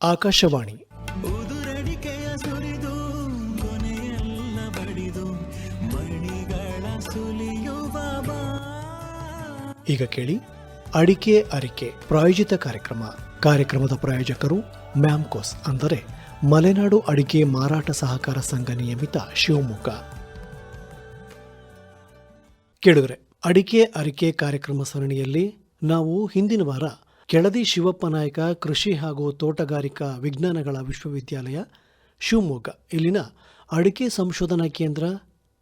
ಆಕಾಶವಾಣಿ. ಈಗ ಕೇಳಿ ಅಡಿಕೆ ಅರಿಕೆ ಪ್ರಾಯೋಜಿತ ಕಾರ್ಯಕ್ರಮ. ಕಾರ್ಯಕ್ರಮದ ಪ್ರಾಯೋಜಕರು ಮ್ಯಾಮ್ಕೋಸ್ ಅಂದರೆ ಮಲೆನಾಡು ಅಡಿಕೆ ಮಾರಾಟ ಸಹಕಾರ ಸಂಘ ನಿಯಮಿತ ಶಿವಮೊಗ್ಗ. ಕೇಳಿದರೆ ಅಡಿಕೆ ಅರಿಕೆ ಕಾರ್ಯಕ್ರಮ ಸರಣಿಯಲ್ಲಿ ನಾವು ಹಿಂದಿನ ವಾರ ಕೆಳದಿ ಶಿವಪ್ಪ ನಾಯಕ, ಕೃಷಿ ಹಾಗೂ ತೋಟಗಾರಿಕಾ ವಿಜ್ಞಾನಗಳ ವಿಶ್ವವಿದ್ಯಾಲಯ, ಶಿವಮೊಗ್ಗ. ಇಲ್ಲಿನ ಅಡಿಕೆ ಸಂಶೋಧನಾ ಕೇಂದ್ರ,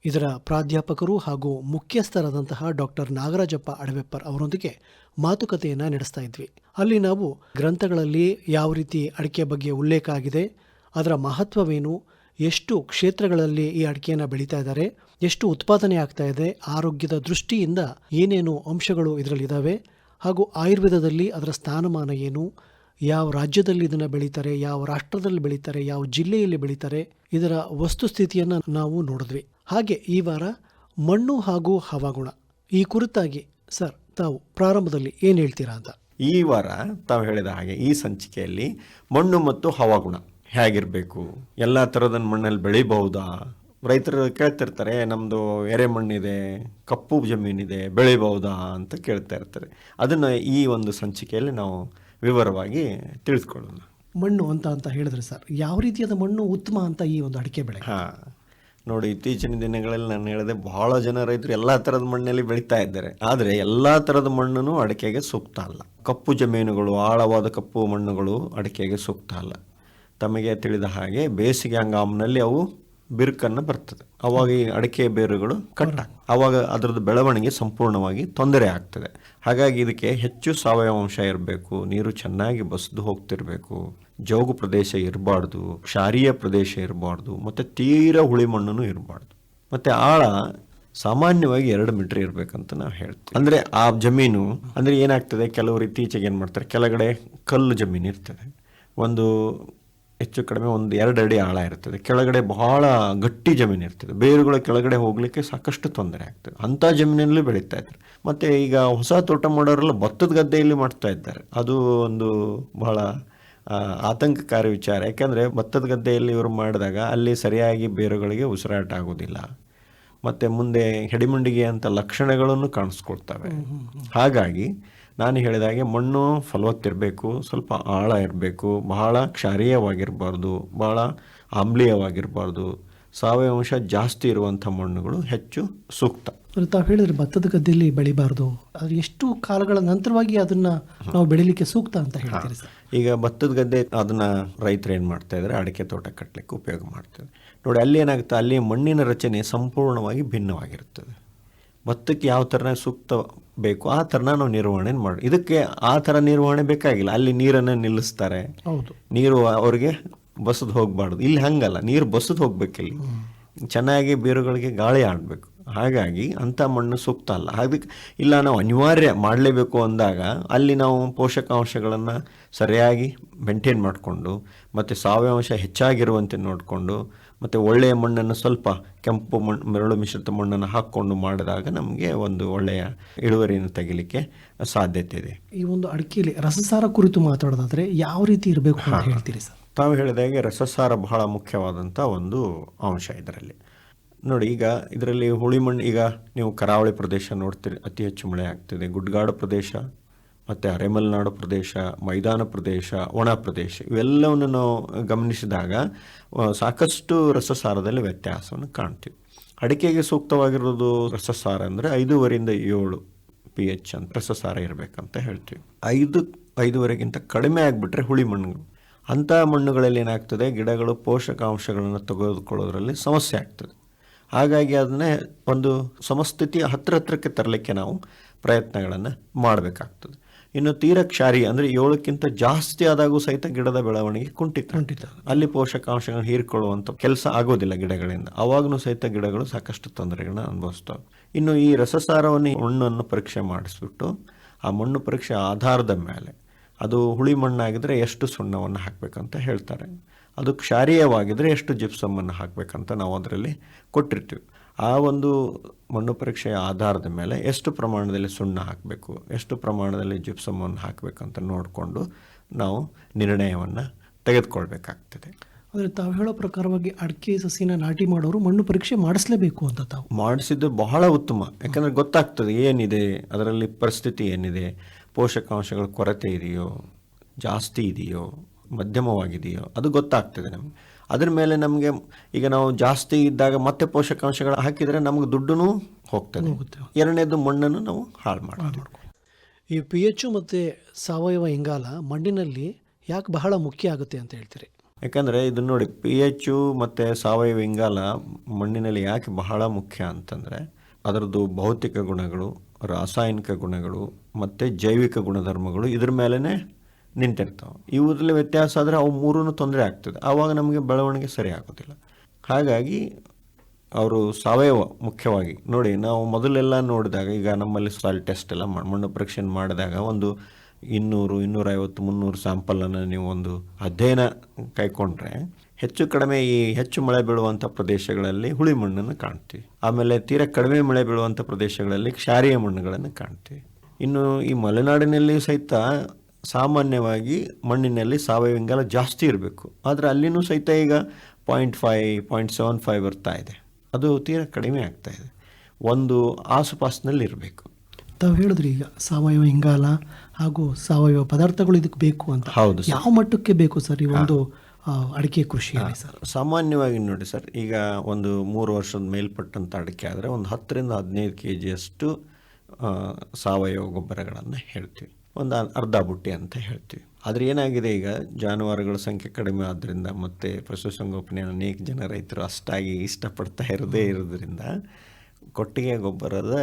ಇದರ ಪ್ರಾಧ್ಯಾಪಕರು ಹಾಗೂ ಮುಖ್ಯಸ್ಥರಾದಂತಹ ಡಾಕ್ಟರ್ ನಾಗರಾಜಪ್ಪ ಅಡವೆಪ್ಪರ್ ಅವರೊಂದಿಗೆ ಮಾತುಕತೆಯನ್ನು ನಡೆಸ್ತಾ ಇದ್ವಿ. ಅಲ್ಲಿ ನಾವು ಗ್ರಂಥಗಳಲ್ಲಿ ಯಾವ ರೀತಿ ಅಡಿಕೆ ಬಗ್ಗೆ ಉಲ್ಲೇಖ ಆಗಿದೆ, ಅದರ ಮಹತ್ವವೇನು, ಎಷ್ಟು ಕ್ಷೇತ್ರಗಳಲ್ಲಿ ಈ ಅಡಿಕೆಯನ್ನು ಬೆಳೀತಾ ಇದ್ದಾರೆ, ಎಷ್ಟು ಉತ್ಪಾದನೆ ಆಗ್ತಾ ಇದೆ, ಆರೋಗ್ಯದ ದೃಷ್ಟಿಯಿಂದ ಏನೇನು ಅಂಶಗಳು ಇದರಲ್ಲಿದ್ದಾವೆ ಹಾಗೂ ಆಯುರ್ವೇದದಲ್ಲಿ ಅದರ ಸ್ಥಾನಮಾನ ಏನು? ಯಾವ ರಾಜ್ಯದಲ್ಲಿ ಇದನ್ನು ಬೆಳೀತಾರೆ? ಯಾವ ರಾಷ್ಟ್ರದಲ್ಲಿ ಬೆಳೀತಾರೆ? ಯಾವ ಜಿಲ್ಲೆಯಲ್ಲಿ ಬೆಳೀತಾರೆ? ಇದರ ವಸ್ತುಸ್ಥಿತಿಯನ್ನು ನಾವು ನೋಡಿದ್ವಿ. ಹಾಗೆ ಈ ವಾರ ಮಣ್ಣು ಹಾಗೂ ಹವಾಗುಣ. ಈ ಕುರಿತಾಗಿ ಸರ್, ತಾವು ಪ್ರಾರಂಭದಲ್ಲಿ ಏನು ಹೇಳ್ತೀರಾ ಅಂತ? ಈ ವಾರ ತಾವು ಹೇಳಿದ ಹಾಗೆ ಈ ಸಂಚಿಕೆಯಲ್ಲಿ ಮಣ್ಣು ಮತ್ತು ಹವಾಗುಣ ಹೇಗಿರಬೇಕು? ಎಲ್ಲ ಥರದ ಮಣ್ಣಲ್ಲಿ ಬೆಳಿಬಹುದಾ? ರೈತರು ಕೇಳ್ತಿರ್ತಾರೆ ನಮ್ಮದು ಎರೆ ಮಣ್ಣಿದೆ ಕಪ್ಪು ಜಮೀನಿದೆ ಬೆಳಿಬಹುದಾ ಅಂತ ಕೇಳ್ತಾ ಇರ್ತಾರೆ. ಅದನ್ನು ಈ ಒಂದು ಸಂಚಿಕೆಯಲ್ಲಿ ನಾವು ವಿವರವಾಗಿ ತಿಳಿದುಕೊಳ್ಳೋಣ. ಮಣ್ಣು ಅಂತ ಅಂತ ಹೇಳಿದ್ರೆ ಸರ್ ಯಾವ ರೀತಿಯಾದ ಮಣ್ಣು ಉತ್ತಮ ಅಂತ ಈ ಒಂದು ಅಡಿಕೆ ಬೆಳೆ? ಹಾಂ. ನೋಡಿ ಇತ್ತೀಚಿನ ದಿನಗಳಲ್ಲಿ ನಾನು ಹೇಳಿದೆ ಬಹಳ ಜನ ರೈತರು ಎಲ್ಲ ಥರದ ಮಣ್ಣಲ್ಲಿ ಬೆಳೀತಾ ಇದ್ದಾರೆ. ಆದರೆ ಎಲ್ಲ ಥರದ ಮಣ್ಣು ಅಡಿಕೆಗೆ ಸೂಕ್ತ ಅಲ್ಲ. ಕಪ್ಪು ಜಮೀನುಗಳು ಆಳವಾದ ಕಪ್ಪು ಮಣ್ಣುಗಳು ಅಡಿಕೆಗೆ ಸೂಕ್ತ ಅಲ್ಲ. ತಮಗೆ ತಿಳಿದ ಹಾಗೆ ಬೇಸಿಗೆ ಹಂಗಾಮಿನಲ್ಲಿ ಅವು ಬಿರುಕನ್ನು ಬರ್ತದೆ. ಅವಾಗ ಈ ಅಡಿಕೆ ಬೇರುಗಳು ಕಟ್ಟ ಅವಾಗ ಅದರದ್ದು ಬೆಳವಣಿಗೆ ಸಂಪೂರ್ಣವಾಗಿ ತೊಂದರೆ ಆಗ್ತದೆ. ಹಾಗಾಗಿ ಇದಕ್ಕೆ ಹೆಚ್ಚು ಸಾವಯವ ಅಂಶ ಇರಬೇಕು, ನೀರು ಚೆನ್ನಾಗಿ ಬಸಿದು ಹೋಗ್ತಿರಬೇಕು, ಜೋಗು ಪ್ರದೇಶ ಇರಬಾರ್ದು, ಕ್ಷಾರೀಯ ಪ್ರದೇಶ ಇರಬಾರ್ದು, ಮತ್ತು ತೀರ ಹುಳಿ ಮಣ್ಣು ಇರಬಾರ್ದು. ಮತ್ತು ಆಳ ಸಾಮಾನ್ಯವಾಗಿ ಎರಡು ಮೀಟರ್ ಇರಬೇಕಂತ ನಾವು ಹೇಳ್ತೀವಿ. ಅಂದರೆ ಆ ಜಮೀನು, ಅಂದರೆ ಏನಾಗ್ತದೆ? ಕೆಲವರು ಇತ್ತೀಚೆಗೆ ಏನು ಮಾಡ್ತಾರೆ? ಕೆಳಗಡೆ ಕಲ್ಲು ಜಮೀನು ಇರ್ತದೆ. ಒಂದು ಹೆಚ್ಚು ಕಡಿಮೆ ಒಂದು ಎರಡು ಅಡಿ ಆಳ ಇರ್ತದೆ. ಕೆಳಗಡೆ ಬಹಳ ಗಟ್ಟಿ ಜಮೀನು ಇರ್ತದೆ. ಬೇರುಗಳ ಕೆಳಗಡೆ ಹೋಗಲಿಕ್ಕೆ ಸಾಕಷ್ಟು ತೊಂದರೆ ಆಗ್ತದೆ. ಅಂಥ ಜಮೀನಲ್ಲಿ ಬೆಳೀತಾ ಇದ್ದಾರೆ. ಮತ್ತು ಈಗ ಹೊಸ ತೋಟ ಮಾಡೋರೆಲ್ಲ ಭತ್ತದ ಗದ್ದೆಯಲ್ಲಿ ಮಾಡ್ತಾ ಇದ್ದಾರೆ. ಅದು ಒಂದು ಬಹಳ ಆತಂಕಕಾರಿ ವಿಚಾರ. ಯಾಕೆಂದರೆ ಭತ್ತದ ಗದ್ದೆಯಲ್ಲಿ ಇವರು ಮಾಡಿದಾಗ ಅಲ್ಲಿ ಸರಿಯಾಗಿ ಬೇರುಗಳಿಗೆ ಉಸಿರಾಟ ಆಗೋದಿಲ್ಲ ಮತ್ತು ಮುಂದೆ ಹೆಡಿಮುಂಡಿಗೆ ಅಂತ ಲಕ್ಷಣಗಳನ್ನು ಕಾಣಿಸ್ಕೊಳ್ತವೆ. ಹಾಗಾಗಿ ನಾನು ಹೇಳಿದ ಹಾಗೆ ಮಣ್ಣು ಫಲವತ್ತಿರಬೇಕು ಸ್ವಲ್ಪ ಆಳ ಇರಬೇಕು ಬಹಳ ಕ್ಷಾರೀಯವಾಗಿರಬಾರ್ದು ಬಹಳ ಆಮ್ಲೀಯವಾಗಿರಬಾರ್ದು. ಸಾವಯವ ಅಂಶ ಜಾಸ್ತಿ ಇರುವಂಥ ಮಣ್ಣುಗಳು ಹೆಚ್ಚು ಸೂಕ್ತ. ತಾವು ಹೇಳಿದ್ರೆ ಭತ್ತದ ಗದ್ದೆಯಲ್ಲಿ ಬೆಳಿಬಾರ್ದು. ಅದು ಎಷ್ಟು ಕಾಲಗಳ ನಂತರವಾಗಿ ಅದನ್ನ ನಾವು ಬೆಳಿಲಿಕ್ಕೆ ಸೂಕ್ತ ಅಂತ ಹೇಳ್ತೀರಿ ಈಗ ಭತ್ತದ ಗದ್ದೆ ಅದನ್ನ ರೈತರು ಏನು ಮಾಡ್ತಾ ಇದ್ದಾರೆ? ಅಡಿಕೆ ತೋಟ ಕಟ್ಟಲಿಕ್ಕೆ ಉಪಯೋಗ ಮಾಡ್ತಾರೆ ನೋಡಿ ಅಲ್ಲಿ ಏನಾಗುತ್ತೆ? ಅಲ್ಲಿ ಮಣ್ಣಿನ ರಚನೆ ಸಂಪೂರ್ಣವಾಗಿ ಭಿನ್ನವಾಗಿರುತ್ತದೆ. ಭತ್ತಕ್ಕೆ ಯಾವ ಥರ ಸೂಕ್ತ ಬೇಕು ಆ ಥರನ ನಾವು ನಿರ್ವಹಣೆ ಮಾಡಿ ಇದಕ್ಕೆ ಆ ಥರ ನಿರ್ವಹಣೆ ಬೇಕಾಗಿಲ್ಲ. ಅಲ್ಲಿ ನೀರನ್ನು ನಿಲ್ಲಿಸ್ತಾರೆ. ಹೌದು. ನೀರು ಅವ್ರಿಗೆ ಬಸದು ಹೋಗಬಾರ್ದು. ಇಲ್ಲಿ ಹಂಗಲ್ಲ. ನೀರು ಬಸದು ಹೋಗ್ಬೇಕಿಲ್ಲಿ. ಚೆನ್ನಾಗಿ ಬೇರುಗಳಿಗೆ ಗಾಳಿ ಆಡಬೇಕು. ಹಾಗಾಗಿ ಅಂಥ ಮಣ್ಣು ಸೂಕ್ತ ಅಲ್ಲ. ಅದಕ್ಕೆ ಇಲ್ಲ ನಾವು ಅನಿವಾರ್ಯ ಮಾಡಲೇಬೇಕು ಅಂದಾಗ ಅಲ್ಲಿ ನಾವು ಪೋಷಕಾಂಶಗಳನ್ನು ಸರಿಯಾಗಿ ಮೇಂಟೈನ್ ಮಾಡಿಕೊಂಡು ಮತ್ತು ಸಾವಯವಾಂಶ ಹೆಚ್ಚಾಗಿರುವಂತೆ ನೋಡಿಕೊಂಡು ಮತ್ತು ಒಳ್ಳೆಯ ಮಣ್ಣನ್ನು ಸ್ವಲ್ಪ ಕೆಂಪು ಮಣ್ಣು ಮರಳು ಮಿಶ್ರಿತ ಮಣ್ಣನ್ನು ಹಾಕ್ಕೊಂಡು ಮಾಡಿದಾಗ ನಮಗೆ ಒಂದು ಒಳ್ಳೆಯ ಇಳುವರಿಯನ್ನು ತೆಗಿಲಿಕ್ಕೆ ಸಾಧ್ಯತೆ ಇದೆ. ಈ ಒಂದು ಅಡಿಕೆಯಲ್ಲಿ ರಸಸಾರ ಕುರಿತು ಮಾತಾಡೋದಾದರೆ ಯಾವ ರೀತಿ ಇರಬೇಕು ಅಂತ ಹೇಳ್ತೀರಿ ಸರ್? ತಾವು ಹೇಳಿದಾಗೆ ರಸಸಾರ ಬಹಳ ಮುಖ್ಯವಾದಂಥ ಒಂದು ಅಂಶ ಇದರಲ್ಲಿ. ನೋಡಿ ಈಗ ಇದರಲ್ಲಿ ಹುಳಿ ಮಣ್ಣು ಈಗ ನೀವು ಕರಾವಳಿ ಪ್ರದೇಶ ನೋಡ್ತೀರಿ ಅತಿ ಹೆಚ್ಚು ಮಳೆ ಆಗ್ತಿದೆ. ಗುಡ್ಗಾಡು ಪ್ರದೇಶ ಮತ್ತು ಅರೆಮಲೆನಾಡು ಪ್ರದೇಶ, ಮೈದಾನ ಪ್ರದೇಶ, ಒಣ ಪ್ರದೇಶ ಇವೆಲ್ಲವನ್ನು ನಾವು ಗಮನಿಸಿದಾಗ ಸಾಕಷ್ಟು ರಸಸಾರದಲ್ಲಿ ವ್ಯತ್ಯಾಸವನ್ನು ಕಾಣ್ತೀವಿ. ಅಡಿಕೆಗೆ ಸೂಕ್ತವಾಗಿರೋದು ರಸಸಾರ ಅಂದರೆ ಐದೂವರೆಯಿಂದ ಏಳು ಪಿ ಎಚ್ ಅಂತ ರಸಸಾರ ಇರಬೇಕಂತ ಹೇಳ್ತೀವಿ. ಐದು, ಐದೂವರೆಗಿಂತ ಕಡಿಮೆ ಆಗಿಬಿಟ್ರೆ ಹುಳಿ ಮಣ್ಣುಗಳು ಅಂಥ ಮಣ್ಣುಗಳಲ್ಲಿ ಏನಾಗ್ತದೆ? ಗಿಡಗಳು ಪೋಷಕಾಂಶಗಳನ್ನು ತೆಗೆದುಕೊಳ್ಳೋದ್ರಲ್ಲಿ ಸಮಸ್ಯೆ ಆಗ್ತದೆ. ಹಾಗಾಗಿ ಅದನ್ನೇ ಒಂದು ಸಮಸ್ಥಿತಿ ಹತ್ರ ಹತ್ರಕ್ಕೆ ತರಲಿಕ್ಕೆ ನಾವು ಪ್ರಯತ್ನಗಳನ್ನು ಮಾಡಬೇಕಾಗ್ತದೆ. ಇನ್ನು ತೀರ ಕ್ಷಾರಿ ಅಂದರೆ ಏಳಕ್ಕಿಂತ ಜಾಸ್ತಿ ಆದಾಗೂ ಸಹಿತ ಗಿಡದ ಬೆಳವಣಿಗೆ ಕುಂಠಿತ. ಕುಂಠಿತ. ಅಲ್ಲಿ ಪೋಷಕಾಂಶಗಳನ್ನು ಹೀರ್ಕೊಳ್ಳುವಂಥ ಕೆಲಸ ಆಗೋದಿಲ್ಲ ಗಿಡಗಳಿಂದ. ಅವಾಗೂ ಸಹಿತ ಗಿಡಗಳು ಸಾಕಷ್ಟು ತೊಂದರೆಗಳನ್ನ ಅನುಭವಿಸ್ತವೆ. ಇನ್ನು ಈ ರಸಸಾರವನ್ನು ಮಣ್ಣನ್ನು ಪರೀಕ್ಷೆ ಮಾಡಿಸ್ಬಿಟ್ಟು ಆ ಮಣ್ಣು ಪರೀಕ್ಷೆ ಆಧಾರದ ಮೇಲೆ ಅದು ಹುಳಿ ಮಣ್ಣಾಗಿದ್ರೆ ಎಷ್ಟು ಸುಣ್ಣವನ್ನು ಹಾಕಬೇಕಂತ ಹೇಳ್ತಾರೆ. ಅದು ಕ್ಷಾರೀಯವಾಗಿದ್ರೆ ಎಷ್ಟು ಜಿಪ್ಸಮ್ಮನ್ನು ಹಾಕಬೇಕಂತ ನಾವು ಅದರಲ್ಲಿ ಕೊಟ್ಟಿರ್ತೀವಿ. ಆ ಒಂದು ಮಣ್ಣು ಪರೀಕ್ಷೆಯ ಆಧಾರದ ಮೇಲೆ ಎಷ್ಟು ಪ್ರಮಾಣದಲ್ಲಿ ಸುಣ್ಣ ಹಾಕಬೇಕು ಎಷ್ಟು ಪ್ರಮಾಣದಲ್ಲಿ ಜಿಪ್ಸಮನ್ನು ಹಾಕಬೇಕಂತ ನೋಡಿಕೊಂಡು ನಾವು ನಿರ್ಣಯವನ್ನು ತೆಗೆದುಕೊಳ್ಬೇಕಾಗ್ತದೆ. ಆದರೆ ತಾವು ಹೇಳೋ ಪ್ರಕಾರವಾಗಿ ಅಡಿಕೆ ಸಸಿನ ನಾಟಿ ಮಾಡೋರು ಮಣ್ಣು ಪರೀಕ್ಷೆ ಮಾಡಿಸ್ಲೇಬೇಕು ಅಂತ ತಾವು. ಮಾಡಿಸಿದ್ದು ಬಹಳ ಉತ್ತಮ. ಯಾಕಂದರೆ ಗೊತ್ತಾಗ್ತದೆ ಏನಿದೆ ಅದರಲ್ಲಿ ಪರಿಸ್ಥಿತಿ ಏನಿದೆ ಪೋಷಕಾಂಶಗಳ ಕೊರತೆ ಇದೆಯೋ ಜಾಸ್ತಿ ಇದೆಯೋ ಮಧ್ಯಮವಾಗಿದೆಯೋ ಅದು ಗೊತ್ತಾಗ್ತದೆ ನಮಗೆ. ಅದ್ರ ಮೇಲೆ ನಮಗೆ ಈಗ ನಾವು ಜಾಸ್ತಿ ಇದ್ದಾಗ ಮತ್ತೆ ಪೋಷಕಾಂಶಗಳು ಹಾಕಿದರೆ ನಮಗೆ ದುಡ್ಡು ಹೋಗ್ತದೆ. ಎರಡನೇದು ಮಣ್ಣನ್ನು ನಾವು ಹಾಳು ಮಾಡ್ತೀವಿ. ಈ ಪಿ ಎಚ್ ಮತ್ತು ಸಾವಯವ ಇಂಗಾಲ ಮಣ್ಣಿನಲ್ಲಿ ಯಾಕೆ ಬಹಳ ಮುಖ್ಯ ಆಗುತ್ತೆ ಅಂತ ಹೇಳ್ತೀರಿ? ಯಾಕಂದರೆ ಇದು ನೋಡಿ ಪಿ ಎಚ್ ಮತ್ತು ಸಾವಯವ ಇಂಗಾಲ ಮಣ್ಣಿನಲ್ಲಿ ಯಾಕೆ ಬಹಳ ಮುಖ್ಯ ಅಂತಂದರೆ ಅದರದ್ದು ಭೌತಿಕ ಗುಣಗಳು ರಾಸಾಯನಿಕ ಗುಣಗಳು ಮತ್ತು ಜೈವಿಕ ಗುಣಧರ್ಮಗಳು ಇದ್ರ ಮೇಲೇ ನಿಂತಿರ್ತಾವೆ. ಇವುದ್ರಲ್ಲಿ ವ್ಯತ್ಯಾಸ ಆದರೆ ಅವು ಮೂರೂ ತೊಂದರೆ ಆಗ್ತದೆ. ಆವಾಗ ನಮಗೆ ಬೆಳವಣಿಗೆ ಸರಿ ಆಗೋದಿಲ್ಲ. ಹಾಗಾಗಿ ಅವರು ಸಾವಯವ ಮುಖ್ಯವಾಗಿ ನೋಡಿ, ನಾವು ಮೊದಲೆಲ್ಲ ನೋಡಿದಾಗ, ಈಗ ನಮ್ಮಲ್ಲಿ ಸಾಯಿಲ್ ಟೆಸ್ಟ್ ಎಲ್ಲ ಮಾಡಿ ಮಣ್ಣು ಪರೀಕ್ಷೆ ಮಾಡಿದಾಗ ಒಂದು ಇನ್ನೂರು, ಇನ್ನೂರೈವತ್ತು, ಮುನ್ನೂರು ಸ್ಯಾಂಪಲನ್ನು ನೀವು ಒಂದು ಅಧ್ಯಯನ ಕೈಕೊಂಡ್ರೆ ಹೆಚ್ಚು ಕಡಿಮೆ ಈ ಹೆಚ್ಚು ಮಳೆ ಬೀಳುವಂಥ ಪ್ರದೇಶಗಳಲ್ಲಿ ಹುಳಿ ಮಣ್ಣನ್ನು ಕಾಣ್ತೀವಿ. ಆಮೇಲೆ ತೀರ ಕಡಿಮೆ ಮಳೆ ಬೀಳುವಂಥ ಪ್ರದೇಶಗಳಲ್ಲಿ ಕ್ಷಾರೀಯ ಮಣ್ಣುಗಳನ್ನು ಕಾಣ್ತೀವಿ. ಇನ್ನು ಈ ಮಲೆನಾಡಿನಲ್ಲಿ ಸಹಿತ ಸಾಮಾನ್ಯವಾಗಿ ಮಣ್ಣಿನಲ್ಲಿ ಸಾವಯವ ಇಂಗಾಲ ಜಾಸ್ತಿ ಇರಬೇಕು. ಆದರೆ ಅಲ್ಲಿನೂ ಸಹಿತ ಈಗ point five point seven five ಬರ್ತಾ ಇದೆ. ಅದು ತೀರಾ ಕಡಿಮೆ ಆಗ್ತಾ ಇದೆ. ಒಂದು ಆಸುಪಾಸಿನಲ್ಲಿ ಇರಬೇಕು. ತಾವು ಹೇಳಿದ್ರಿ ಈಗ ಸಾವಯವ ಇಂಗಾಲ ಹಾಗೂ ಸಾವಯವ ಪದಾರ್ಥಗಳು ಇದಕ್ಕೆ ಬೇಕು ಅಂತ. ಹೌದು ಯಾವ ಮಟ್ಟಕ್ಕೆ ಬೇಕು ಸರ್ ಈ ಒಂದು ಅಡಿಕೆ ಕೃಷಿ ಸರ್? ಸಾಮಾನ್ಯವಾಗಿ ನೋಡಿ ಸರ್ ಈಗ ಒಂದು ಮೂರು ವರ್ಷದ ಮೇಲ್ಪಟ್ಟಂಥ ಅಡಿಕೆ ಆದರೆ ಒಂದು ಹತ್ತರಿಂದ ಹದಿನೈದು ಕೆ ಜಿಯಷ್ಟು ಸಾವಯವ ಗೊಬ್ಬರಗಳನ್ನು ಹೇಳ್ತೀವಿ. ಒಂದು ಅರ್ಧ ಬುಟ್ಟಿ ಅಂತ ಹೇಳ್ತೀವಿ. ಆದರೆ ಏನಾಗಿದೆ ಈಗ? ಜಾನುವಾರುಗಳ ಸಂಖ್ಯೆ ಕಡಿಮೆ ಆದ್ದರಿಂದ ಮತ್ತು ಪಶುಸಂಗೋಪನೆ ಅನೇಕ ಜನ ರೈತರು ಅಷ್ಟಾಗಿ ಇಷ್ಟಪಡ್ತಾ ಇರದೇ ಇರೋದ್ರಿಂದ ಕೊಟ್ಟಿಗೆ ಗೊಬ್ಬರದ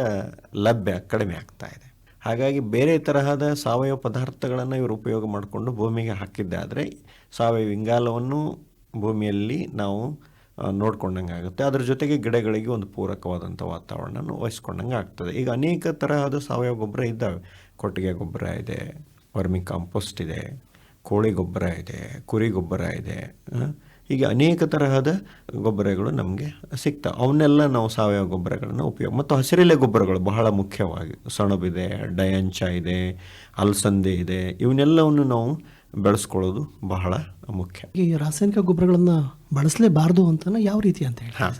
ಲಭ್ಯ ಕಡಿಮೆ ಆಗ್ತಾ ಇದೆ. ಹಾಗಾಗಿ ಬೇರೆ ತರಹದ ಸಾವಯವ ಪದಾರ್ಥಗಳನ್ನು ಇವರು ಉಪಯೋಗ ಮಾಡಿಕೊಂಡು ಭೂಮಿಗೆ ಹಾಕಿದ್ದಾದರೆ ಸಾವಯವ ಇಂಗಾಲವನ್ನು ಭೂಮಿಯಲ್ಲಿ ನಾವು ನೋಡ್ಕೊಂಡಂಗೆ ಆಗುತ್ತೆ. ಅದ್ರ ಜೊತೆಗೆ ಗಿಡಗಳಿಗೆ ಒಂದು ಪೂರಕವಾದಂಥ ವಾತಾವರಣವನ್ನು ವಹಿಸ್ಕೊಂಡಂಗೆ ಆಗ್ತದೆ. ಈಗ ಅನೇಕ ತರಹದ ಸಾವಯವ ಗೊಬ್ಬರ ಇದ್ದಾವೆ. ಕೊಟ್ಟಿಗೆ ಗೊಬ್ಬರ ಇದೆ, ವರ್ಮಿ ಕಾಂಪೋಸ್ಟ್ ಇದೆ, ಕೋಳಿ ಗೊಬ್ಬರ ಇದೆ, ಕುರಿ ಗೊಬ್ಬರ ಇದೆ ಹೀಗೆ ಅನೇಕ ತರಹದ ಗೊಬ್ಬರಗಳು ನಮಗೆ ಸಿಗ್ತಾವೆ ಅವನ್ನೆಲ್ಲ ನಾವು ಸಾವಯವ ಗೊಬ್ಬರಗಳನ್ನು ಉಪಯೋಗ ಮತ್ತು ಹಸಿರೆಲೆ ಗೊಬ್ಬರಗಳು ಬಹಳ ಮುಖ್ಯವಾಗಿ. ಸಣಬಿದೆ, ಡಯಂಚ ಇದೆ, ಅಲಸಂದೆ ಇದೆ. ಇವನ್ನೆಲ್ಲವನ್ನು ನಾವು ಬೆಳೆಸ್ಕೊಳ್ಳೋದು ಬಹಳ ಮುಖ್ಯ. ಈ ರಾಸಾಯನಿಕ ಗೊಬ್ಬರಗಳನ್ನು ಬಳಸಲೇಬಾರ್ದು ಅಂತ ಯಾವ ರೀತಿ ಅಂತ ಹೇಳಿ ಹಾಂ.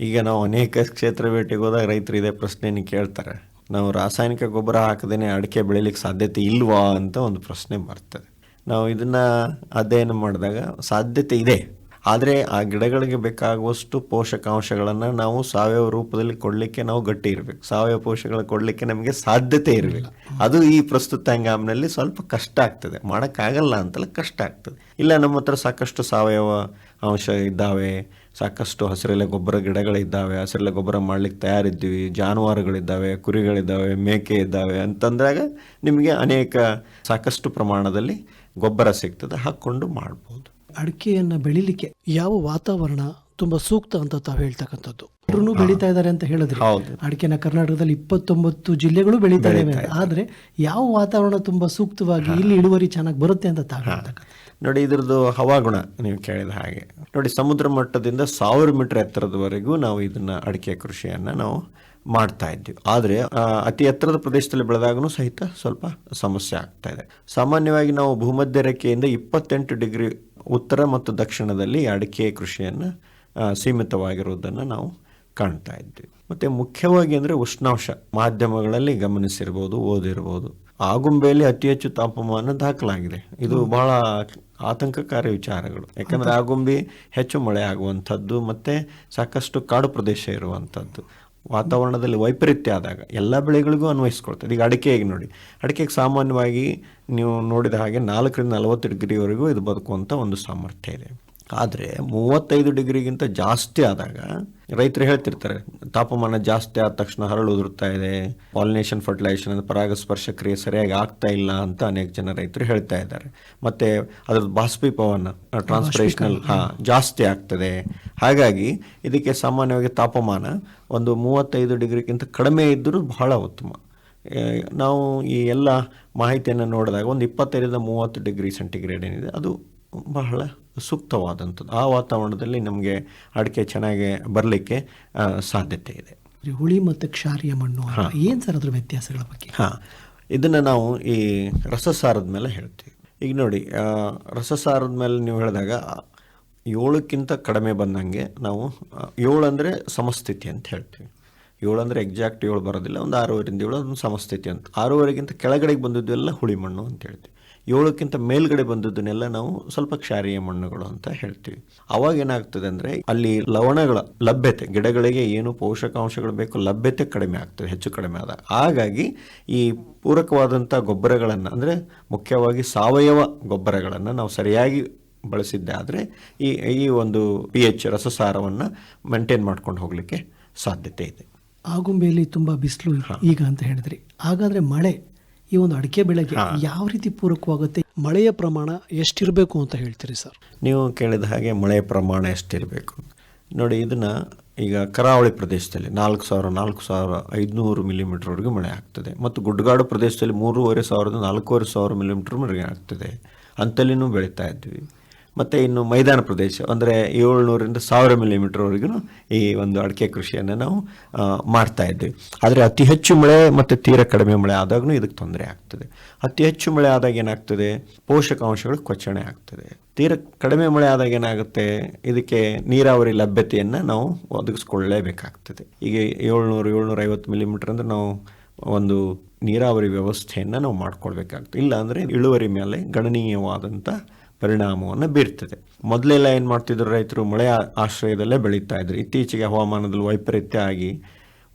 ಈಗ ನಾವು ಅನೇಕ ಕ್ಷೇತ್ರ ಭೇಟಿಗೆ ಹೋದಾಗ ರೈತರು ಇದೇ ಪ್ರಶ್ನೆಯನ್ನು ಕೇಳ್ತಾರೆ. ನಾವು ರಾಸಾಯನಿಕ ಗೊಬ್ಬರ ಹಾಕದೇನೆ ಅಡಿಕೆ ಬೆಳಿಲಿಕ್ಕೆ ಸಾಧ್ಯತೆ ಇಲ್ವಾ ಅಂತ ಒಂದು ಪ್ರಶ್ನೆ ಬರ್ತದೆ. ನಾವು ಇದನ್ನು ಅಧ್ಯಯನ ಮಾಡಿದಾಗ ಸಾಧ್ಯತೆ ಇದೆ. ಆದರೆ ಆ ಗಿಡಗಳಿಗೆ ಬೇಕಾಗುವಷ್ಟು ಪೋಷಕಾಂಶಗಳನ್ನು ನಾವು ಸಾವಯವ ರೂಪದಲ್ಲಿ ಕೊಡಲಿಕ್ಕೆ ನಾವು ಗಟ್ಟಿ ಇರಬೇಕು. ಸಾವಯವ ಪೋಷಕಗಳು ಕೊಡಲಿಕ್ಕೆ ನಮಗೆ ಸಾಧ್ಯತೆ ಇರಬೇಕು. ಅದು ಈ ಪ್ರಸ್ತುತ ಹಂಗಾಮಿನಲ್ಲಿ ಸ್ವಲ್ಪ ಕಷ್ಟ ಆಗ್ತದೆ. ಮಾಡೋಕ್ಕಾಗಲ್ಲ ಅಂತಲ್ಲ ಕಷ್ಟ ಆಗ್ತದೆ. ಇಲ್ಲ, ನಮ್ಮ ಹತ್ರ ಸಾಕಷ್ಟು ಸಾವಯವ ಅಂಶ ಇದ್ದಾವೆ. ಸಾಕಷ್ಟು ಹಸಿರೆಲೆ ಗೊಬ್ಬರ ಗಿಡಗಳಿದ್ದಾವೆ. ಹಸಿರೆಲೆ ಗೊಬ್ಬರ ಮಾಡ್ಲಿಕ್ಕೆ ತಯಾರಿದ್ದೀವಿ. ಜಾನುವಾರುಗಳಿದ್ದಾವೆ, ಕುರಿಗಳಿದ್ದಾವೆ, ಮೇಕೆ ಇದ್ದಾವೆ ಅಂತಂದಾಗ ನಿಮಗೆ ಅನೇಕ ಸಾಕಷ್ಟು ಪ್ರಮಾಣದಲ್ಲಿ ಗೊಬ್ಬರ ಸಿಗ್ತದೆ. ಹಾಕ್ಕೊಂಡು ಮಾಡ್ಬೋದು. ಅಡಿಕೆಯನ್ನ ಬೆಳಿಲಿಕ್ಕೆ ಯಾವ ವಾತಾವರಣ ತುಂಬಾ ಸೂಕ್ತ ಅಂತ ತಾವು ಹೇಳ್ತಕ್ಕಂಥದ್ದು. ಎಲ್ಲರೂ ಬೆಳೀತಾ ಇದ್ದಾರೆ ಅಂತ ಹೇಳಿದ್ರೆ. ಹೌದು. ಅಡಿಕೆನ ಕರ್ನಾಟಕದಲ್ಲಿ ಇಪ್ಪತ್ತೊಂಬತ್ತು ಜಿಲ್ಲೆಗಳು ಬೆಳೀತಾ ಅಂತ. ಆದ್ರೆ ಯಾವ ವಾತಾವರಣ ತುಂಬಾ ಸೂಕ್ತವಾಗಿ ಇಲ್ಲಿ ಇಳುವರಿ ಚೆನ್ನಾಗಿ ಬರುತ್ತೆ ಅಂತ ತಾವು ನೋಡಿ ಇದ್ರದ್ದು ಹವಾಗುಣ ನೀವು ಕೇಳಿದ ಹಾಗೆ. ನೋಡಿ ಸಮುದ್ರ ಮಟ್ಟದಿಂದ ಸಾವಿರ ಮೀಟರ್ ಎತ್ತರದವರೆಗೂ ನಾವು ಇದನ್ನ ಅಡಿಕೆ ಕೃಷಿಯನ್ನ ನಾವು ಮಾಡ್ತಾ ಇದ್ವಿ. ಆದರೆ ಅತಿ ಎತ್ತರದ ಪ್ರದೇಶದಲ್ಲಿ ಬೆಳೆದಾಗೂ ಸಹಿತ ಸ್ವಲ್ಪ ಸಮಸ್ಯೆ ಆಗ್ತಾ ಇದೆ. ಸಾಮಾನ್ಯವಾಗಿ ನಾವು ಭೂಮಧ್ಯ ರೇಖೆಯಿಂದ ಇಪ್ಪತ್ತೆಂಟು ಡಿಗ್ರಿ ಉತ್ತರ ಮತ್ತು ದಕ್ಷಿಣದಲ್ಲಿ ಅಡಿಕೆ ಕೃಷಿಯನ್ನು ಸೀಮಿತವಾಗಿರುವುದನ್ನು ನಾವು ಕಾಣ್ತಾ ಇದ್ವಿ. ಮತ್ತು ಮುಖ್ಯವಾಗಿ ಅಂದರೆ ಉಷ್ಣಾಂಶ ಮಾಧ್ಯಮಗಳಲ್ಲಿ ಗಮನಿಸಿರ್ಬೋದು ಓದಿರ್ಬೋದು. ಆಗುಂಬೆಯಲ್ಲಿ ಅತಿ ಹೆಚ್ಚು ತಾಪಮಾನ ದಾಖಲಾಗಿದೆ. ಇದು ಬಹಳ ಆತಂಕಕಾರಿ ವಿಚಾರಗಳು. ಯಾಕಂದರೆ ಆಗುಂಬೆ ಹೆಚ್ಚು ಮಳೆ ಆಗುವಂಥದ್ದು ಮತ್ತು ಸಾಕಷ್ಟು ಕಾಡು ಪ್ರದೇಶ ಇರುವಂಥದ್ದು. ವಾತಾವರಣದಲ್ಲಿ ವೈಪರೀತ್ಯ ಆದಾಗ ಎಲ್ಲ ಬೆಳೆಗಳಿಗೂ ಅನ್ವಯಿಸ್ಕೊಳ್ತದೆ. ಈಗ ಅಡಿಕೆಗೆ ನೋಡಿ? ಅಡಿಕೆಗೆ ಸಾಮಾನ್ಯವಾಗಿ ನೀವು ನೋಡಿದ ಹಾಗೆ ನಾಲ್ಕರಿಂದ ನಲವತ್ತು ಡಿಗ್ರಿವರೆಗೂ ಇದು ಬದುಕುವಂಥ ಒಂದು ಸಾಮರ್ಥ್ಯ ಇದೆ. ಆದರೆ ಮೂವತ್ತೈದು ಡಿಗ್ರಿಗಿಂತ ಜಾಸ್ತಿ ಆದಾಗ ರೈತರು ಹೇಳ್ತಿರ್ತಾರೆ ತಾಪಮಾನ ಜಾಸ್ತಿ ಆದ ತಕ್ಷಣ ಹರಳು ಉದುರ್ತಾ ಇದೆ ಪಾಲಿನೇಷನ್ ಫರ್ಟಿಲೈಸೇಷನ್ ಅಂದರೆ ಪರಾಗಸ್ಪರ್ಶ ಕ್ರಿಯೆ ಸರಿಯಾಗಿ ಆಗ್ತಾ ಇಲ್ಲ ಅಂತ ಅನೇಕ ಜನ ರೈತರು ಹೇಳ್ತಾ ಇದ್ದಾರೆ. ಮತ್ತೆ ಅದ್ರದ್ದು ಬಾಷ್ಪೀಪವನ ಟ್ರಾನ್ಸ್ಪರೇಷನಲ್ ಹಾಂ ಜಾಸ್ತಿ ಆಗ್ತದೆ. ಹಾಗಾಗಿ ಇದಕ್ಕೆ ಸಾಮಾನ್ಯವಾಗಿ ತಾಪಮಾನ ಒಂದು ಮೂವತ್ತೈದು ಡಿಗ್ರಿಗಿಂತ ಕಡಿಮೆ ಇದ್ದರೂ ಬಹಳ ಉತ್ತಮ. ನಾವು ಈ ಎಲ್ಲ ಮಾಹಿತಿಯನ್ನು ನೋಡಿದಾಗ ಒಂದು ಇಪ್ಪತ್ತೈದರಿಂದ ಮೂವತ್ತು ಡಿಗ್ರಿ ಸೆಂಟಿಗ್ರೇಡ್ ಏನಿದೆ ಅದು ಬಹಳ ಸೂಕ್ತವಾದಂಥದ್ದು. ಆ ವಾತಾವರಣದಲ್ಲಿ ನಮಗೆ ಅಡಿಕೆ ಚೆನ್ನಾಗಿ ಬರಲಿಕ್ಕೆ ಸಾಧ್ಯತೆ ಇದೆ. ಹುಳಿ ಮತ್ತು ಕ್ಷಾರಿಯ ಮಣ್ಣು ಏನು ಸರ್ ಅದ್ರ ವ್ಯತ್ಯಾಸಗಳ ಬಗ್ಗೆ? ಹಾಂ. ಇದನ್ನು ನಾವು ಈ ರಸಸಾರದ ಮೇಲೆ ಹೇಳ್ತೀವಿ ಈಗ ನೋಡಿ ರಸಸಾರದ ಮೇಲೆ ನೀವು ಹೇಳಿದಾಗ ಏಳಕ್ಕಿಂತ ಕಡಿಮೆ ಬಂದಂಗೆ ನಾವು ಏಳು ಅಂದರೆ ಸಮಸ್ಥಿತಿ ಅಂತ ಹೇಳ್ತೀವಿ. ಏಳು ಅಂದರೆ ಎಕ್ಸಾಕ್ಟ್ ಏಳು ಬರೋದಿಲ್ಲ. ಒಂದು ಆರೂವರೆಯಿಂದ ಏಳು ಅದೊಂದು ಸಮಸ್ಥಿತಿ ಅಂತ. ಆರೂವರೆಗಿಂತ ಕೆಳಗಡೆಗೆ ಬಂದಿದ್ದೆಲ್ಲ ಹುಳಿ ಮಣ್ಣು ಅಂತ ಹೇಳ್ತೀವಿ. ಏಳಕ್ಕಿಂತ ಮೇಲ್ಗಡೆ ಬಂದದ್ದನ್ನೆಲ್ಲ ನಾವು ಸ್ವಲ್ಪ ಕ್ಷಾರೀಯ ಮಣ್ಣುಗಳು ಅಂತ ಹೇಳ್ತೀವಿ. ಅವಾಗ ಏನಾಗ್ತದೆ ಅಂದರೆ ಅಲ್ಲಿ ಲವಣಗಳ ಲಭ್ಯತೆ ಗಿಡಗಳಿಗೆ ಏನು ಪೋಷಕಾಂಶಗಳು ಬೇಕು ಲಭ್ಯತೆ ಕಡಿಮೆ ಆಗ್ತದೆ ಹೆಚ್ಚು ಕಡಿಮೆ ಆದ. ಹಾಗಾಗಿ ಈ ಪೂರಕವಾದಂಥ ಗೊಬ್ಬರಗಳನ್ನು ಅಂದರೆ ಮುಖ್ಯವಾಗಿ ಸಾವಯವ ಗೊಬ್ಬರಗಳನ್ನು ನಾವು ಸರಿಯಾಗಿ ಬಳಸಿದ್ದಾದರೆ ಈ ಈ ಒಂದು ಪಿ ಎಚ್ ರಸಸಾರವನ್ನು ಮೇಂಟೈನ್ ಮಾಡ್ಕೊಂಡು ಹೋಗಲಿಕ್ಕೆ ಸಾಧ್ಯತೆ ಇದೆ. ಆಗುಂಬೆಯಲ್ಲಿ ತುಂಬ ಬಿಸಿಲು ಈಗ ಅಂತ ಹೇಳಿದ್ರಿ. ಹಾಗಾದರೆ ಮಳೆ ಈ ಒಂದು ಅಡಿಕೆ ಬೆಳೆಗೆ ಯಾವ ರೀತಿ ಪೂರಕವಾಗುತ್ತೆ? ಮಳೆಯ ಪ್ರಮಾಣ ಎಷ್ಟಿರಬೇಕು ಅಂತ ಹೇಳ್ತೀರಿ ಸರ್? ನೀವು ಕೇಳಿದ ಹಾಗೆ ಮಳೆಯ ಪ್ರಮಾಣ ಎಷ್ಟಿರಬೇಕು. ನೋಡಿ ಇದನ್ನು ಈಗ ಕರಾವಳಿ ಪ್ರದೇಶದಲ್ಲಿ ನಾಲ್ಕು ಸಾವಿರ ನಾಲ್ಕು ಸಾವಿರ ಐದುನೂರು ಮಿಲಿಮೀಟ್ರ್ವರೆಗೂ ಮಳೆ ಆಗ್ತದೆ. ಮತ್ತು ಗುಡ್ಡಗಾಡು ಪ್ರದೇಶದಲ್ಲಿ ಮೂರುವರೆ ಸಾವಿರದ ನಾಲ್ಕೂವರೆ ಸಾವಿರ ಮಿಲಿಮೀಟ್ರ್ ಮಳೆ ಆಗ್ತದೆ. ಅಂತಲ್ಲಿನೂ ಬೆಳೀತಾ ಇದ್ವಿ. ಮತ್ತು ಇನ್ನು ಮೈದಾನ ಪ್ರದೇಶ, ಅಂದರೆ ಏಳ್ನೂರಿಂದ ಸಾವಿರ ಮಿಲಿಮೀಟ್ರ್ವರೆಗೂ ಈ ಒಂದು ಅಡಿಕೆ ಕೃಷಿಯನ್ನು ನಾವು ಮಾಡ್ತಾ ಇದ್ದೀವಿ. ಆದರೆ ಅತಿ ಹೆಚ್ಚು ಮಳೆ ಮತ್ತು ತೀರ ಕಡಿಮೆ ಮಳೆ ಆದಾಗೂ ಇದಕ್ಕೆ ತೊಂದರೆ ಆಗ್ತದೆ. ಅತಿ ಹೆಚ್ಚು ಮಳೆ ಆದಾಗ ಏನಾಗ್ತದೆ? ಪೋಷಕಾಂಶಗಳು ಕೊಚ್ಚಣೆ ಆಗ್ತದೆ. ತೀರ ಕಡಿಮೆ ಮಳೆ ಆದಾಗ ಏನಾಗುತ್ತೆ? ಇದಕ್ಕೆ ನೀರಾವರಿ ಲಭ್ಯತೆಯನ್ನು ನಾವು ಒದಗಿಸ್ಕೊಳ್ಳೇಬೇಕಾಗ್ತದೆ. ಈಗ ಏಳ್ನೂರು ಏಳ್ನೂರ ಐವತ್ತು ಮಿಲಿಮೀಟ್ರ್ ಅಂದರೆ ನಾವು ಒಂದು ನೀರಾವರಿ ವ್ಯವಸ್ಥೆಯನ್ನು ನಾವು ಮಾಡ್ಕೊಳ್ಬೇಕಾಗ್ತದೆ. ಇಲ್ಲ ಅಂದರೆ ಇಳುವರಿ ಮೇಲೆ ಗಣನೀಯವಾದಂಥ ಪರಿಣಾಮವನ್ನು ಬೀರ್ತದೆ. ಮೊದಲೆಲ್ಲ ಏನು ಮಾಡ್ತಿದ್ರು ರೈತರು? ಮಳೆ ಆಶ್ರಯದಲ್ಲೇ ಬೆಳೀತಾ ಇದ್ರು. ಇತ್ತೀಚೆಗೆ ಹವಾಮಾನದಲ್ಲಿ ವೈಪರೀತ್ಯ ಆಗಿ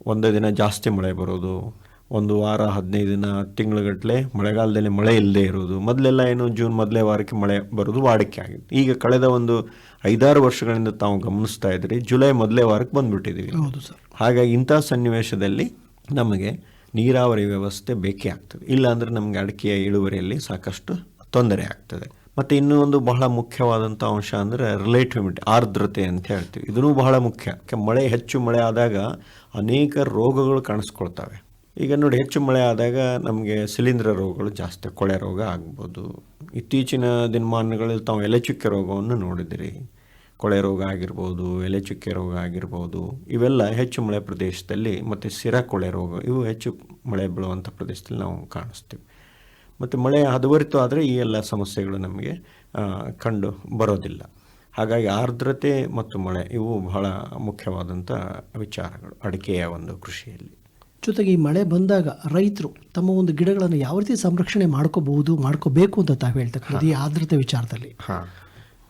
ಒಂದು ದಿನ ಜಾಸ್ತಿ ಮಳೆ ಬರೋದು ಒಂದು ವಾರ ಹದಿನೈದು ದಿನ ತಿಂಗಳುಗಟ್ಟಲೆ ಮಳೆಗಾಲದಲ್ಲಿ ಮಳೆ ಇಲ್ಲದೆ ಇರೋದು. ಮೊದಲೆಲ್ಲ ಏನು? ಜೂನ್ ಮೊದಲೇ ವಾರಕ್ಕೆ ಮಳೆ ಬರೋದು ವಾಡಿಕೆ ಆಗಿತ್ತು. ಈಗ ಕಳೆದ ಒಂದು ಐದಾರು ವರ್ಷಗಳಿಂದ ತಾವು ಗಮನಿಸ್ತಾ ಇದ್ರಿ ಜುಲೈ ಮೊದಲೇ ವಾರಕ್ಕೆ ಬಂದುಬಿಟ್ಟಿದ್ದೀವಿ ಹೌದು ಸರ್. ಹಾಗಾಗಿ ಇಂಥ ಸನ್ನಿವೇಶದಲ್ಲಿ ನಮಗೆ ನೀರಾವರಿ ವ್ಯವಸ್ಥೆ ಬೇಕೇ ಆಗ್ತದೆ. ಇಲ್ಲಾಂದರೆ ನಮಗೆ ಅಡಿಕೆಯ ಇಳುವರಿಯಲ್ಲಿ ಸಾಕಷ್ಟು ತೊಂದರೆ ಆಗ್ತದೆ. ಮತ್ತು ಇನ್ನೂ ಒಂದು ಬಹಳ ಮುಖ್ಯವಾದಂಥ ಅಂಶ ಅಂದರೆ ರಿಲೇಟಿವಿಟಿ ಆರ್ದ್ರತೆ ಅಂತ ಹೇಳ್ತೀವಿ. ಇದೂ ಬಹಳ ಮುಖ್ಯ. ಮಳೆ ಹೆಚ್ಚು ಮಳೆ ಆದಾಗ ಅನೇಕ ರೋಗಗಳು ಕಾಣಿಸ್ಕೊಳ್ತವೆ. ಈಗ ನೋಡಿ, ಹೆಚ್ಚು ಮಳೆ ಆದಾಗ ನಮಗೆ ಶಿಲೀಂಧ್ರ ರೋಗಗಳು ಜಾಸ್ತಿ, ಕೊಳೆ ರೋಗ ಆಗ್ಬೋದು. ಇತ್ತೀಚಿನ ದಿನಮಾನಗಳಲ್ಲಿ ತಾವು ಎಲೆ ಚುಕ್ಕೆ ರೋಗವನ್ನು ನೋಡಿದಿರಿ. ಕೊಳೆ ರೋಗ ಆಗಿರ್ಬೋದು ಎಲೆ ಚುಕ್ಕೆ ರೋಗ ಆಗಿರ್ಬೋದು, ಇವೆಲ್ಲ ಹೆಚ್ಚು ಮಳೆ ಪ್ರದೇಶದಲ್ಲಿ ಮತ್ತು ಸಿರ ಕೊಳೆ ರೋಗ, ಇವು ಹೆಚ್ಚು ಮಳೆ ಬೀಳುವಂಥ ಪ್ರದೇಶದಲ್ಲಿ ನಾವು ಕಾಣಿಸ್ತೀವಿ. ಮತ್ತು ಮಳೆ ಹದವರಿತು ಆದರೆ ಈ ಎಲ್ಲ ಸಮಸ್ಯೆಗಳು ನಮಗೆ ಕಂಡು ಬರೋದಿಲ್ಲ. ಹಾಗಾಗಿ ಆರ್ದ್ರತೆ ಮತ್ತು ಮಳೆ ಇವು ಬಹಳ ಮುಖ್ಯವಾದಂಥ ವಿಚಾರಗಳು ಅಡಿಕೆಯ ಒಂದು ಕೃಷಿಯಲ್ಲಿ. ಜೊತೆಗೆ ಈ ಮಳೆ ಬಂದಾಗ ರೈತರು ತಮ್ಮ ಒಂದು ಗಿಡಗಳನ್ನು ಯಾವ ರೀತಿ ಸಂರಕ್ಷಣೆ ಮಾಡ್ಕೋಬಹುದು ಮಾಡ್ಕೋಬೇಕು ಅಂತ ತಾವು ಹೇಳ್ತಕ್ಕಂಥದ್ದು ಈ ಆರ್ದ್ರತೆ ವಿಚಾರದಲ್ಲಿ. ಹಾಂ.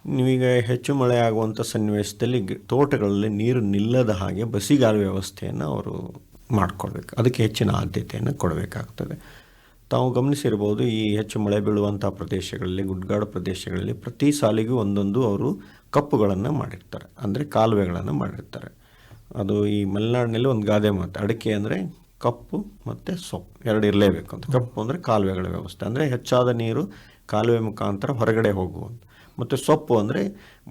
ನೀವೀಗ ಹೆಚ್ಚು ಮಳೆ ಆಗುವಂಥ ಸನ್ನಿವೇಶದಲ್ಲಿ ತೋಟಗಳಲ್ಲಿ ನೀರು ನಿಲ್ಲದ ಹಾಗೆ ಬಸಿಗಾಲ ವ್ಯವಸ್ಥೆಯನ್ನು ಅವರು ಮಾಡ್ಕೊಳ್ಬೇಕು. ಅದಕ್ಕೆ ಹೆಚ್ಚಿನ ಆದ್ಯತೆಯನ್ನು ಕೊಡಬೇಕಾಗ್ತದೆ. ತಾವು ಗಮನಿಸಿರ್ಬೋದು ಈ ಹೆಚ್ಚು ಮಳೆ ಬೀಳುವಂಥ ಪ್ರದೇಶಗಳಲ್ಲಿ, ಗುಡ್ಗಾಡು ಪ್ರದೇಶಗಳಲ್ಲಿ ಪ್ರತಿ ಸಾಲಿಗೂ ಒಂದೊಂದು ಅವರು ಕಪ್ಪುಗಳನ್ನು ಮಾಡಿರ್ತಾರೆ. ಅಂದರೆ ಕಾಲುವೆಗಳನ್ನು ಮಾಡಿರ್ತಾರೆ. ಅದು ಈ ಮಲೆನಾಡಿನಲ್ಲಿ ಒಂದು ಗಾದೆ ಮಾತು. ಅಡಿಕೆ ಅಂದರೆ ಕಪ್ಪು ಮತ್ತು ಸೊಪ್ಪು. ಎರಡು ಇರಲೇಬೇಕು ಅಂತ. ಕಪ್ಪು ಅಂದರೆ ಕಾಲುವೆಗಳ ವ್ಯವಸ್ಥೆ. ಅಂದರೆ ಹೆಚ್ಚಾದ ನೀರು ಕಾಲುವೆ ಮುಖಾಂತರ ಹೊರಗಡೆ ಹೋಗುವಂಥ ಮತ್ತು ಸೊಪ್ಪು ಅಂದರೆ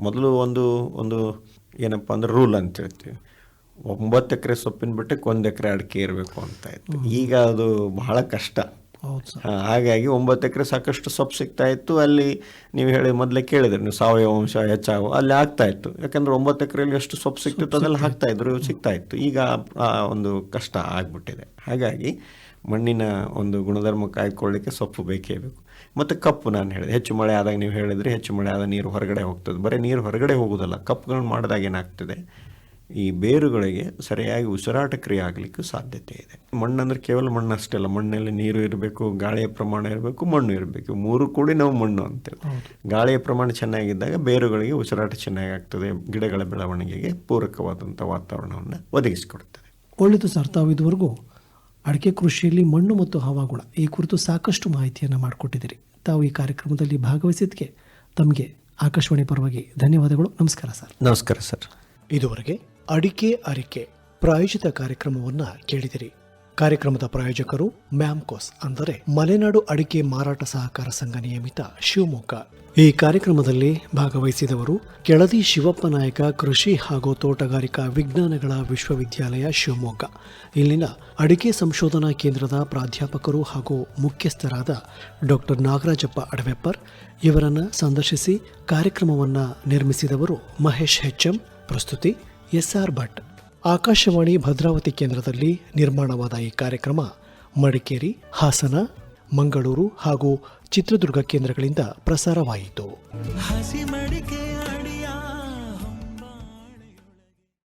ಮೊದಲು ಒಂದು ಒಂದು ಏನಪ್ಪ ಅಂದ್ರೆ ರೂಲ್ ಅಂತ ಹೇಳ್ತೀವಿ. ಒಂಬತ್ತು ಎಕರೆ ಸೊಪ್ಪಿನ ಬಿಟ್ಟಕ್ಕೆ ಒಂದು ಎಕರೆ ಅಡಿಕೆ ಇರಬೇಕು ಅಂತ ಇತ್ತು. ಈಗ ಅದು ಬಹಳ ಕಷ್ಟ. ಹಾಗಾಗಿ ಒಂಬತ್ತು ಎಕರೆ ಸಾಕಷ್ಟು ಸೊಪ್ಪು ಸಿಗ್ತಾ ಇತ್ತು. ಅಲ್ಲಿ ನೀವು ಹೇಳಿ ಮೊದಲೇ ಕೇಳಿದ್ರಿ ನೀವು ಸಾವಯವ ಅಂಶ ಹೆಚ್ಚಾಗು ಅಲ್ಲಿ ಆಗ್ತಾ ಇತ್ತು. ಯಾಕಂದ್ರೆ ಒಂಬತ್ತು ಎಕರೆಯಲ್ಲಿ ಎಷ್ಟು ಸೊಪ್ಪು ಸಿಗ್ತಿತ್ತು ಅದೆಲ್ಲ ಹಾಕ್ತಾ ಇದ್ರು ಸಿಗ್ತಾ ಇತ್ತು. ಈಗ ಆ ಒಂದು ಕಷ್ಟ ಆಗ್ಬಿಟ್ಟಿದೆ. ಹಾಗಾಗಿ ಮಣ್ಣಿನ ಒಂದು ಗುಣಧರ್ಮ ಕಾಯ್ಕೊಳ್ಳಿಕ್ಕೆ ಸೊಪ್ಪು ಬೇಕೇ ಬೇಕು. ಮತ್ತು ಕಪ್ಪು ನಾನು ಹೇಳಿದೆ. ಹೆಚ್ಚು ಮಳೆ ಆದಾಗ ನೀವು ಹೇಳಿದರೆ ಹೆಚ್ಚು ಮಳೆ ಆದ ನೀರು ಹೊರಗಡೆ ಹೋಗ್ತದೆ. ಬರೀ ನೀರು ಹೊರಗಡೆ ಹೋಗೋದಲ್ಲ ಕಪ್ಪುಗಳನ್ನು ಮಾಡಿದಾಗ ಏನಾಗ್ತದೆ? ಈ ಬೇರುಗಳಿಗೆ ಸರಿಯಾಗಿ ಉಸಿರಾಟ ಕ್ರಿಯೆ ಆಗಲಿಕ್ಕೂ ಸಾಧ್ಯತೆ ಇದೆ. ಮಣ್ಣಂದ್ರೆ ಕೇವಲ ಮಣ್ಣು ಅಷ್ಟೇ ಅಲ್ಲ ಮಣ್ಣಲ್ಲಿ ನೀರು ಇರಬೇಕು ಗಾಳಿಯ ಪ್ರಮಾಣ ಇರಬೇಕು ಮಣ್ಣು ಇರಬೇಕು. ಮೂರು ಕೂಡಿ ನಾವು ಮಣ್ಣು ಅಂತೇವೆ. ಗಾಳಿಯ ಪ್ರಮಾಣ ಚೆನ್ನಾಗಿದ್ದಾಗ ಬೇರುಗಳಿಗೆ ಉಸಿರಾಟ ಚೆನ್ನಾಗಿ ಆಗ್ತದೆ. ಗಿಡಗಳ ಬೆಳವಣಿಗೆಗೆ ಪೂರಕವಾದಂಥ ವಾತಾವರಣವನ್ನು ಒದಗಿಸಿಕೊಡ್ತದೆ ಒಳ್ಳೆಯದು ಸರ್ ತಾವು ಇದುವರೆಗೂ ಅಡಿಕೆ ಕೃಷಿಯಲ್ಲಿ ಮಣ್ಣು ಮತ್ತು ಹವಾಗುಣ ಈ ಕುರಿತು ಸಾಕಷ್ಟು ಮಾಹಿತಿಯನ್ನು ಮಾಡಿಕೊಟ್ಟಿದ್ದೀರಿ. ತಾವು ಈ ಕಾರ್ಯಕ್ರಮದಲ್ಲಿ ಭಾಗವಹಿಸಿದ್ದಕ್ಕೆ ತಮಗೆ ಆಕಾಶವಾಣಿ ಪರವಾಗಿ ಧನ್ಯವಾದಗಳು. ನಮಸ್ಕಾರ ಸರ್. ನಮಸ್ಕಾರ ಸರ್. ಇದುವರೆಗೆ ಅಡಿಕೆ ಅರಿಕೆ ಪ್ರಾಯೋಜಿತ ಕಾರ್ಯಕ್ರಮವನ್ನ ಕೇಳಿದಿರಿ. ಕಾರ್ಯಕ್ರಮದ ಪ್ರಾಯೋಜಕರು ಮ್ಯಾಮ್ಕೋಸ್ ಅಂದರೆ ಮಲೆನಾಡು ಅಡಿಕೆ ಮಾರಾಟ ಸಹಕಾರ ಸಂಘ ನಿಯಮಿತ ಶಿವಮೊಗ್ಗ. ಈ ಕಾರ್ಯಕ್ರಮದಲ್ಲಿ ಭಾಗವಹಿಸಿದವರು ಕೆಳದಿ ಶಿವಪ್ಪ ನಾಯಕ ಕೃಷಿ ಹಾಗೂ ತೋಟಗಾರಿಕಾ ವಿಜ್ಞಾನಗಳ ವಿಶ್ವವಿದ್ಯಾಲಯ ಶಿವಮೊಗ್ಗ. ಇಲ್ಲಿನ ಅಡಿಕೆ ಸಂಶೋಧನಾ ಕೇಂದ್ರದ ಪ್ರಾಧ್ಯಾಪಕರು ಹಾಗೂ ಮುಖ್ಯಸ್ಥರಾದ ಡಾಕ್ಟರ್ ನಾಗರಾಜಪ್ಪ ಅಡವೆಪ್ಪರ್ ಇವರನ್ನು ಸಂದರ್ಶಿಸಿ ಕಾರ್ಯಕ್ರಮವನ್ನು ನಿರ್ಮಿಸಿದವರು ಮಹೇಶ್ ಹೆಚ್ಎಂ ಪ್ರಸ್ತುತಿ. ಎಸ್ಆರ್ ಭಟ್. ಆಕಾಶವಾಣಿ ಭದ್ರಾವತಿ ಕೇಂದ್ರದಲ್ಲಿ ನಿರ್ಮಾಣವಾದ ಈ ಕಾರ್ಯಕ್ರಮ ಮಡಿಕೇರಿ, ಹಾಸನ, ಮಂಗಳೂರು ಹಾಗೂ ಚಿತ್ರದುರ್ಗ ಕೇಂದ್ರಗಳಿಂದ ಪ್ರಸಾರವಾಯಿತು.